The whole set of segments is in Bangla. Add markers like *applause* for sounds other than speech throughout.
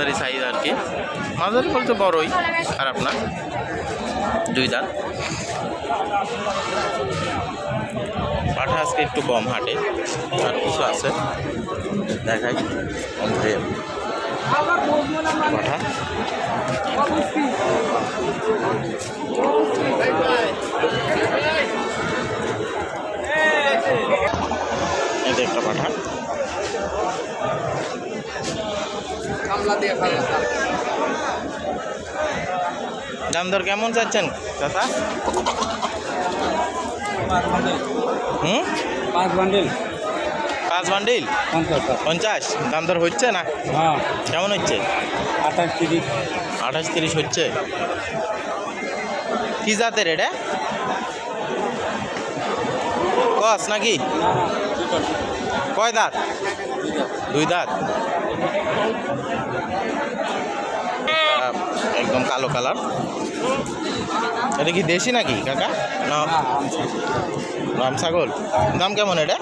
মাঝারি সাইজ আর কি। মাঝারি বলতে বড়ই আর আপনার? দুই দাঁত। পাঠা আজকে একটু কম হাঁটে। আর কিছু আছে? দেখাই। পাঠা এটা একটা পাঠা দাম দর কেমন চাচ্ছেন? চাচা? হুম? পাঁচ বান্ডিল। পাঁচ বান্ডিল? পঞ্চাশ দাম দর হচ্ছে না? হ্যাঁ। কেমন হচ্ছে? আঠাশ তিরিশ। আঠাশ তিরিশ হচ্ছে? কি জাতের এটা? কস নাকি? কয় দাঁত। দুই দাঁত। একদম কালো কালার। এটা কি দেশি নাকি, কাকা? না। রাম ছাগল। দাম কেমন এটা?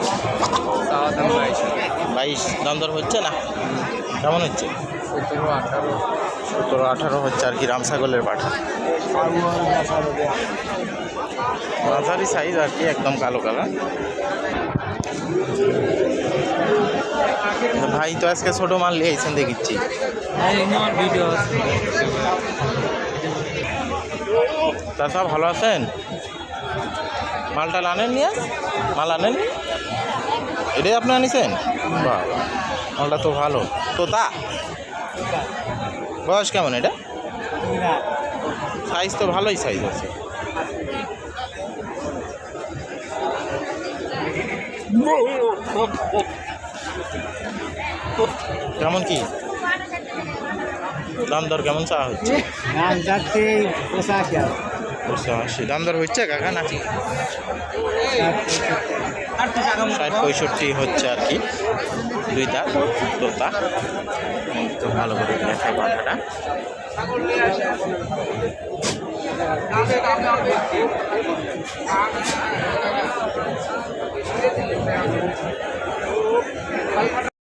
বাইশ। দাম দর হচ্ছে না? কেমন হচ্ছে? সতেরো, আঠারো সতেরো আঠারো হচ্ছে আর কি রাম ছাগলের পাঠা। মাঝারি সাইজ আর কি, একদম কালো কালার। ভাই তো আজকে ছোট মাল লিয়েছেন দেখিচ্ছি ভিডিও চাচা ভালো আছেন? মালটা আনেন নিয়ে মাল আনেন এটাই আপনি আনিছেন? বাহ, মালটা তো ভালো। তো তা, বয়স কেমন এটা? সাইজ তো ভালোই সাইজ আছে। *laughs* কেমন কি? দাম দর কেমন চা হচ্ছে? নাম যাচ্ছে পঁচাশি দাম দর হচ্ছে কাকা না ষাট পঁয়ষট্টি হচ্ছে আর কি। দুইটা তোতা তো ভালো করে দেখায় পাঠাটা